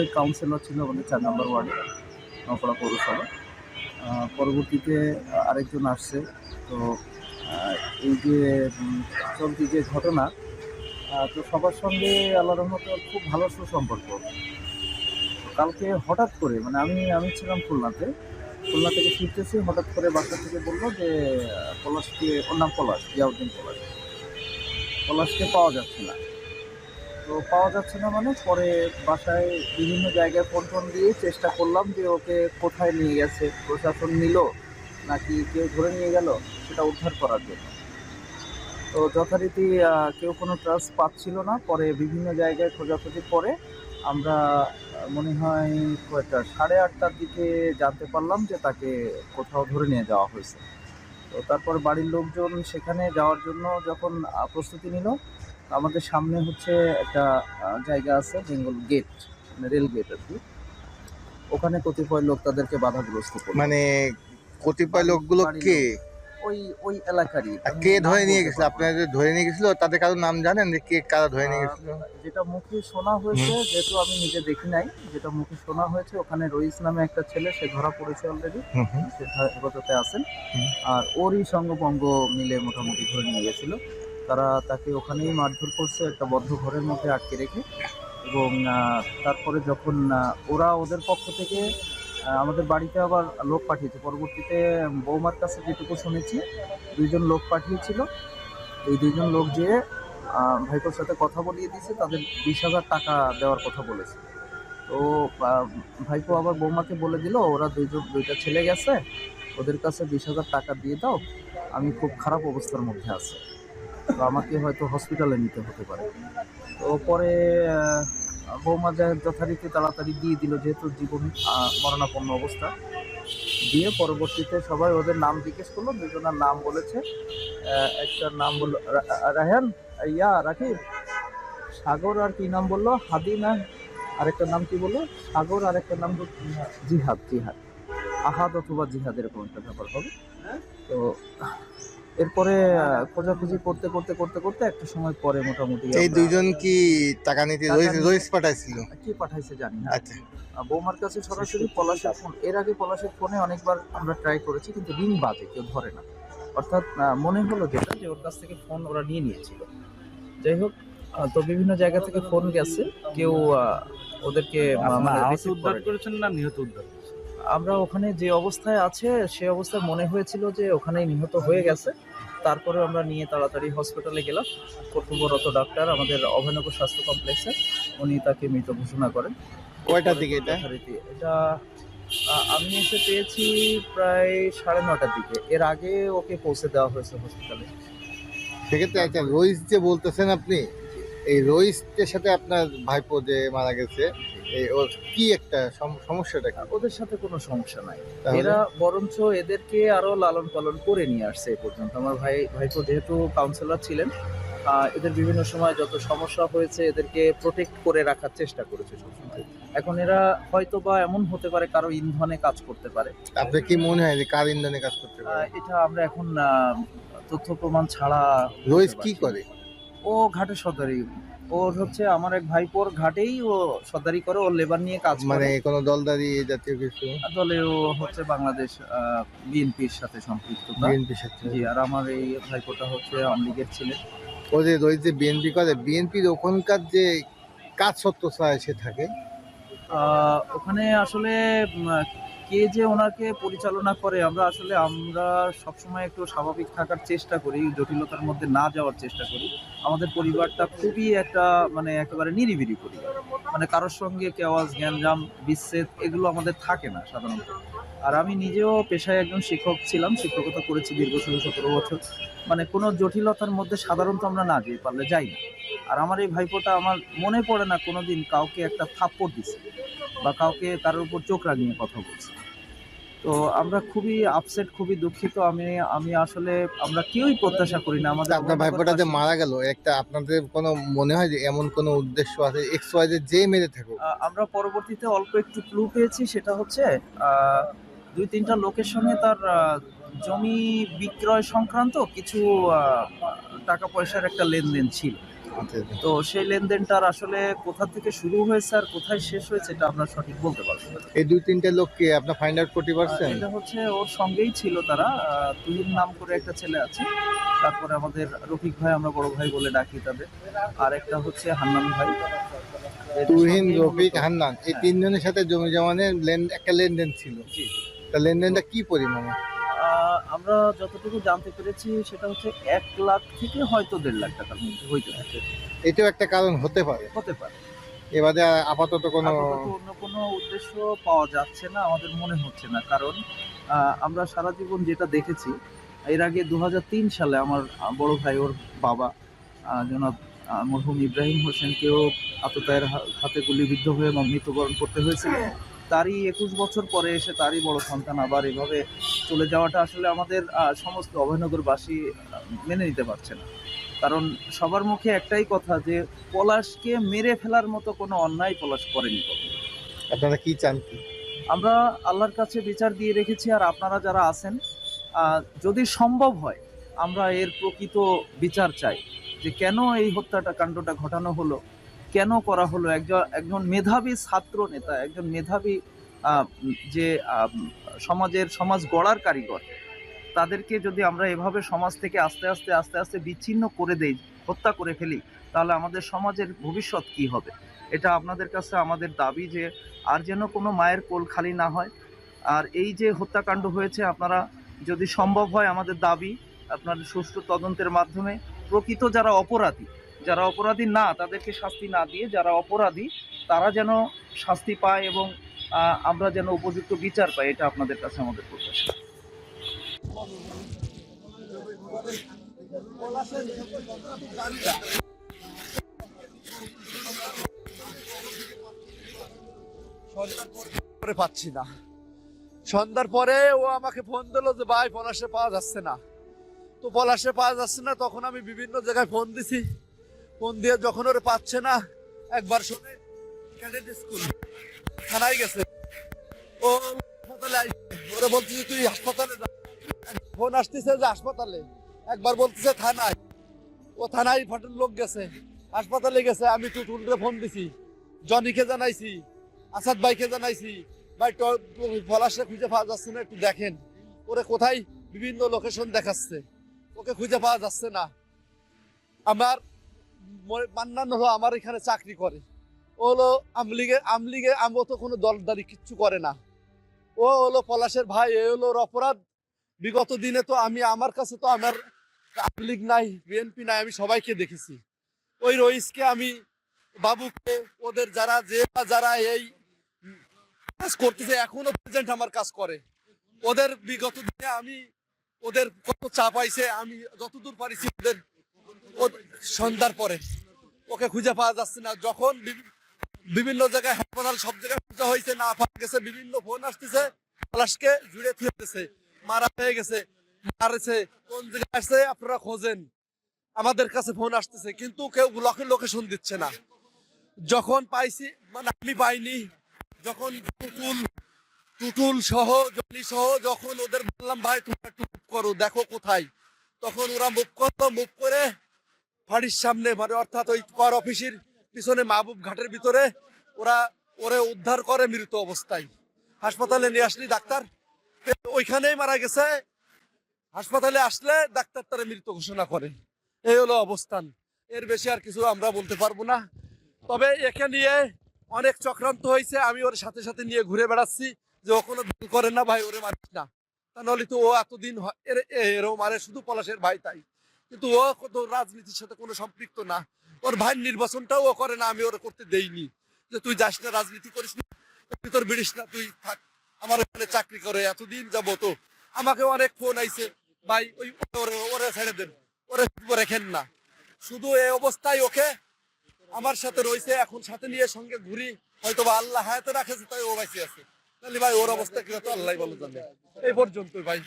ওই কাউন্সিলর ছিল আমাদের চার নম্বর ওয়ার্ডে নকড়া পৌরসভা। পরবর্তীতে আরেকজন আসছে। তো এই যে চলতি যে ঘটনা তো সবার সঙ্গে আল্লাহ রহমতে খুব ভালো সুসম্পর্ক। কালকে হঠাৎ করে মানে আমি আমি ছিলাম খুলনাতে, খুলনা থেকে ফিরতেছি, হঠাৎ করে বাসা থেকে বলল যে, পলাশকে, ওর নাম পলাশ, জিয়াউদ্দিন পলাশ। পলাশকে পাওয়া যাচ্ছে না। তো পাওয়া যাচ্ছে না মানে পরে বাসায় বিভিন্ন জায়গায় ফোন টোন দিয়ে চেষ্টা করলাম যে ওকে কোথায় নিয়ে গেছে, প্রশাসন নিল নাকি কেউ ধরে নিয়ে গেল, সেটা উদ্ধার করার জন্য। তো যথারীতি কেউ কোনো ট্রাস পাচ্ছিল না, পরে বিভিন্ন জায়গায় খোঁজাখুঁজির পরে আমরা মনে হয় কয়টা, সাড়ে আটটার দিকে জানতে পারলাম যে তাকে কোথাও ধরে নিয়ে যাওয়া হয়েছে। তো তারপর বাড়ির লোকজন সেখানে যাওয়ার জন্য যখন প্রস্তুতি নিল আমাদের সামনে হচ্ছে একটা জায়গা আছে বেঙ্গল গেট মানে রেল গেট আর কি। ওখানে কতিপয় লোক তাদেরকে বাধাগ্রস্ত করল। মানে কতিপয় লোকগুলো কে? ওই ওই এলাকারই। কে ধরে নিয়ে গেছিল। আপনাদের ধরে নিয়ে গেছিল তাদের কারও নাম জানেন যে কে কারা ধরে নিয়ে গেছিল? যেটা মুখে শোনা হয়েছে যেহেতু আমি নিজে দেখি নাই যেটা মুখে শোনা হয়েছে ওখানে রইস নামে একটা ছেলে সে ধরা পড়েছে অলরেডি। সে হেফাজতে আছেন। আর ওরই সঙ্গপঙ্গ মিলে মোটামুটি ধরে নিয়ে গেছিল। তারা তাকে ওখানেই মারধর করছে একটা বদ্ধ ঘরের মধ্যে আটকে রেখে। এবং তারপরে যখন ওরা ওদের পক্ষ থেকে আমাদের বাড়িতে আবার লোক পাঠিয়েছে। পরবর্তীতে বৌমার কাছে যেটুকু শুনেছি, দুইজন লোক পাঠিয়েছিল। এই দুইজন লোক যে ভাইকোর সাথে কথা বলিয়ে দিয়েছে, তাদের বিশ হাজার টাকা দেওয়ার কথা বলেছে। তো ভাইকো আবার বৌমাকে বলে দিল, ওরা দুইজন, দুইটা ছেলে গেছে, ওদের কাছে বিশ হাজার টাকা দিয়ে দাও, আমি খুব খারাপ অবস্থার মধ্যে আছি। তো আমাকে হয়তো হসপিটালে নিতে হতে পারে। তো পরে বৌমা যা যথারীতি তাড়াতাড়ি দিয়ে দিল যেহেতু জীবন মরণাপন্ন অবস্থা। দিয়ে পরবর্তীতে সবাই ওদের নাম জিজ্ঞেস করল, দুজনের নাম বলেছে। একটার নাম বলল, রা- রায়হান, ইয়া, রাকিব। সাগর আর কি নাম বলল? হাদি না আরেকটার নাম কি বলল? সাগর আর একটা নাম জিহাদ জিহাদ। আহাদ অথবা জিহাদ এরকম একটা ব্যাপার হবে। তো এরপরে খোঁজাখুঁজি করতে করতে করতে করতে একটা সময় পরে মোটামুটি এই দুইজন কি টাকা নিতে রইস পাঠাইছিল? কি পাঠাইছে জানি না। আচ্ছা। বৌমার কাছে সরাসরি পলাশের ফোন এর আগে পলাশের ফোনে অনেকবার আমরা ট্রাই করেছি কিন্তু রিং বাজে কেউ ধরে না। অর্থাৎ মনে হলো যেটা যে ওর কাছ থেকে ফোন ওরা নিয়ে নিয়েছিল। যাই হোক তো বিভিন্ন জায়গা থেকে ফোন গেছে। কেউ ওদেরকে উদ্ধার করেছেন না নিহত উদ্ধার আমরা ওখানে যে অবস্থায় আছে সে অবস্থায় মনে হয়েছিল যে ওখানে নিহত হয়ে গেছে। তারপরে আমরা নিয়ে তাড়াতাড়ি হসপিটালে গেলাম। কর্তব্যরত ডাক্তার আমাদের অভয়নগর স্বাস্থ্য কমপ্লেক্সে উনি তাকে মৃত ঘোষণা করেন। কয়টার দিকে এটা? এটা আমি এসে পেয়েছি প্রায় সাড়ে নটার দিকে। এর আগে ওকে পৌঁছে দেওয়া হয়েছে হসপিটালে সেক্ষেত্রে আচ্ছা রইস যে বলতেছেন আপনি এই রইসের সাথে আপনার ভাইপো যে মারা গেছে ওর কি একটা সম- সমস্যাটা কি ওদের সাথে কোনো সমস্যা নাই। এরা বরঞ্চ এদেরকে আরও লালন পালন করে নিয়ে আসছে এ পর্যন্ত। আমার ভাই ভাইপো যেহেতু কাউন্সিলর ছিলেন এদের বিভিন্ন সময় যত সমস্যা হয়েছে এদেরকে প্রোটেক্ট করে রাখার চেষ্টা করেছে সবসময়। এখন এরা হয়তো বা এমন হতে পারে কারও ইন্ধনে কাজ করতে পারে। আপনার কি মনে হয় যে কার ইন্ধনে কাজ করতে পারে? এটা আমরা এখন তথ্য প্রমাণ ছাড়া বলতে কি করে? ও ঘাটে সর্দারি ওর হচ্ছে আমার এক ভাইপোর ঘাটেই ও সর্দারি করে ওর লেবার নিয়ে কাজ মানে কোনো দলদারি জাতীয় কিছু? দলে ও হচ্ছে বাংলাদেশ বিএনপির সাথে সম্পৃক্ততা বিএনপির সাথে। জি আর আমার এই ভাইপোটা হচ্ছে আওয়ামী লীগের ছিলেন ও যে রইস যে বিএনপি করে বিএনপির ওখানকার যে কাজ সত্য চায় সে থাকে? ওখানে আসলে কে যে ওনাকে পরিচালনা করে, আমরা আসলে, আমরা সবসময় একটু স্বাভাবিক থাকার চেষ্টা করি, জটিলতার মধ্যে না যাওয়ার চেষ্টা করি। আমাদের পরিবারটা খুবই একটা মানে একেবারে নিরিবিরি পরিবার। মানে কারোর সঙ্গে কেওয়াজ জ্ঞানজাম বিচ্ছেদ এগুলো আমাদের থাকে না সাধারণত। আর আমি নিজেও পেশায় একজন শিক্ষক ছিলাম, শিক্ষকতা করেছি দীর্ঘ ষোলো, সতেরো বছর। মানে কোনো জটিলতার মধ্যে সাধারণত আমরা না যেতে পারলে যাই না। আর আমার এই ভাইপোটা আমার মনে পড়ে না কোনোদিন কাউকে একটা থাপ্পড় দিছে। বা কাউকে কারোর উপর চোখ রাঙিয়ে কথা বলছে। তো আমরা খুবই আপসেট খুবই দুঃখিত। আমি আমি আসলে আমরা কেউই প্রত্যাশা করি না। আমাদের আপনার ভাইপোটা যে মারা গেল একটা আপনাদের কোনো মনে হয় যে এমন কোনো উদ্দেশ্য আছে? এক্স ওয়াই যে মেরে আহ, আমরা পরবর্তীতে অল্প একটু ক্লু পেয়েছি সেটা হচ্ছে দুই তিনটা লোকের সঙ্গে তার জমি বিক্রয় সংক্রান্ত কিছু টাকা পয়সার একটা লেনদেন ছিল। তো সেই লেনদেনটার আসলে কোথা থেকে শুরু হয়েছে আর কোথায় শেষ হয়েছে এটা আমরা সঠিক বলতে পারব না। এই দুই তিনটে লোককে আপনার ফাইন্ড আউট করতে পারছেন? এটা হচ্ছে ওর সঙ্গেই ছিল তারা তুহিন নাম করে একটা ছেলে আছে। তারপরে আমাদের রফিক ভাই আমরা বড় ভাই বলে ডাকি তাদের। আর একটা হচ্ছে হান্নান ভাই। তুহিন রফিক হান্নান এই হ্যাঁ। তিনজনের সাথে জমি জমানের লেন একটা লেনদেন ছিল। জি। তা লেনদেনটা কি পরিমাণে? আমরা যতটুকু জানতে পেরেছি সেটা হচ্ছে এক লাখ থেকে হয়তো দেড় লাখ টাকার মধ্যে হইতে পারে। এটাও একটা কারণ হতে পারে। হতে পারে। এবারে আপাতত কোনো অন্য কোনো উদ্দেশ্য পাওয়া যাচ্ছে না আমাদের মনে হচ্ছে না। কারণ আমরা সারা জীবন যেটা দেখেছি এর আগে দু হাজার তিন সালে আমার বড় ভাই ওর বাবা জনাব মরহুম ইব্রাহিম হোসেনকেও আততায়ের হাতে গুলিবিদ্ধ হয়ে মৃত্যুবরণ করতে হয়েছিল। তারই একুশ বছর পরে এসে তারই বড় সন্তান আবার এভাবে চলে যাওয়াটা আসলে আমাদের সমস্ত অভয়নগরবাসী মেনে নিতে পারছে না। কারণ সবার মুখে একটাই কথা যে পলাশকে মেরে ফেলার মতো কোনো অন্যায় পলাশ করেনি আপনারা কি চান কি? আমরা আল্লাহর কাছে বিচার দিয়ে রেখেছি আর আপনারা যারা আছেন যদি সম্ভব হয় আমরা এর প্রকৃত বিচার চাই যে কেন এই হত্যাটা কাণ্ডটা ঘটানো হলো কেন করা হলো? একজন একজন মেধাবী ছাত্র নেতা, একজন মেধাবী যে সমাজের, সমাজ গড়ার কারিগর, তাদেরকে যদি আমরা এভাবে সমাজ থেকে আস্তে আস্তে আস্তে আস্তে বিচ্ছিন্ন করে দেই, হত্যা করে ফেলি, তাহলে আমাদের সমাজের ভবিষ্যৎ কি হবে? এটা আপনাদের কাছে আমাদের দাবি যে, আর যেন কোনো মায়ের কোল খালি না হয়। আর এই যে হত্যাকাণ্ড হয়েছে, আপনারা যদি সম্ভব হয় আমাদের দাবি আপনার সুষ্ঠু তদন্তের মাধ্যমে প্রকৃত যারা অপরাধী যারা অপরাধী না, তাদেরকে শাস্তি না দিয়ে যারা অপরাধী, তারা যেন শাস্তি পায় এবং আমরা যেন উপযুক্ত বিচার পাই, এটা আপনাদের কাছে আমাদের প্রত্যাশা। করে পাচ্ছি না। সন্ধ্যার পরে ও আমাকে ফোন দিলো যে, ভাই, পলাশে পাওয়া যাচ্ছে না। তো পলাশে পাওয়া যাচ্ছে না, তখন আমি বিভিন্ন জায়গায় ফোন দিছি। ফোন দিয়ে যখন ওরে পাচ্ছে না, একবার শুনে ক্যাডেট স্কুল থানায় গেছে। ও হাসপাতালে। ওরে বলতেছে, তুই হাসপাতালে যা। ফোন আসতেছে যে হাসপাতালে। একবার বলতেছে, থানায়। ও থানায় ফাটের লোক গেছে। হাসপাতালে গেছে, আমি টুটুলরে ফোন দিছি। জনিকে জানাইছি, আসাদ ভাইকে জানাইছি। ভাই পলাশে খুঁজে পাওয়া যাচ্ছে না, একটু দেখেন। ওরে কোথায়? বিভিন্ন লোকেশন দেখাচ্ছে। ওকে খুঁজে পাওয়া যাচ্ছে না। আমার মান্নান হলো আমার এখানে চাকরি করে। ও হলো আমলিগে আমলিগে আমও তো কোনো দলদারি কিচ্ছু করে না। ও হলো পলাশের ভাই, এ হলো অপরাধ। বিগত দিনে তো আমি, আমার কাছে তো আমার আমলিগ নাই, বিএনপি নাই, আমি সবাইকে দেখেছি। ওই রইসকে আমি, বাবুকে, ওদের যারা যে বা যারা এই কাজ করতেছে, এখনও প্রেজেন্ট আমার কাজ করে। ওদের বিগত দিনে আমি, ওদের কত চাপ আইছে, আমি যতদূর পারিছি ওদের সন্ধ্যার পরে। ওকে খুঁজে পাওয়া যাচ্ছে না। যখন বিভি- বিভিন্ন জায়গায় হাসপাতাল সব জায়গায় খোঁজা হয়েছে, না পাওয়া গেছে, বিভিন্ন ফোন আসতেছে, পলাশকে জুড়ে থুয়েছে মারা হয়ে গেছে। মারেছে। কোন জায়গায় আসছে, আপনারা খোঁজেন। আমাদের কাছে ফোন আসতেছে, কিন্তু কেউ লোকেশন দিচ্ছে না। যখন পাইছি মানে আমি পাইনি। যখন টুটুল টুটুল সহ, জলি সহ, যখন ওদের বললাম, ভাই, তোমরা মুভ করো, দেখো কোথায়। তখন ওরা মুভ করল মুভ করে ফাঁড়ির সামনে মানে অর্থাৎ ওই কর অফিসের পিছনে মাহবুব ঘাটের ভিতরে ওরা, ওরে উদ্ধার করে মৃত অবস্থায়। হাসপাতালে নিয়ে আসলি ডাক্তার। ওইখানেই মারা গেছে। হাসপাতালে আসলে ডাক্তার তারা মৃত ঘোষণা করে। এই হলো অবস্থান। এর বেশি আর কিছু আমরা বলতে পারব না। তবে একে নিয়ে অনেক চক্রান্ত হয়েছে। আমি ওর সাথে সাথে নিয়ে ঘুরে বেড়াচ্ছি। যে ও কোনো দল করে না ভাই, ওরে মারিস না। তা নাহলে তো ও এতদিন এরও মারে। শুধু পলাশের ভাই তাই। কিন্তু ও তো রাজনীতির সাথে কোনো সম্পৃক্ত না। ওর ভাইয়ের নির্বাচনটাও ও করে না, আমি ওরে করতে দেইনি। যে তুই যাস না, রাজনীতি করিস তুই তোর বিড়িস না, তুই থাক। আমার এখানে চাকরি করে, এতদিন যাব তো আমাকে অনেক ফোন আইছে, ভাই, ওই ওরে ছেড়ে দেন, ওরে রেখেন না। শুধু এই অবস্থায় ওকে আমার সাথে রয়েছে, এখন সাথে নিয়ে সঙ্গে ঘুরি। হয়তো বা আল্লাহ হায়াতে রাখেছে, তাই ও বাইসে আছে। তাহলে ভাই, ওর অবস্থা কি হতো আল্লাহ ভালো জানে। এই পর্যন্তই ভাই।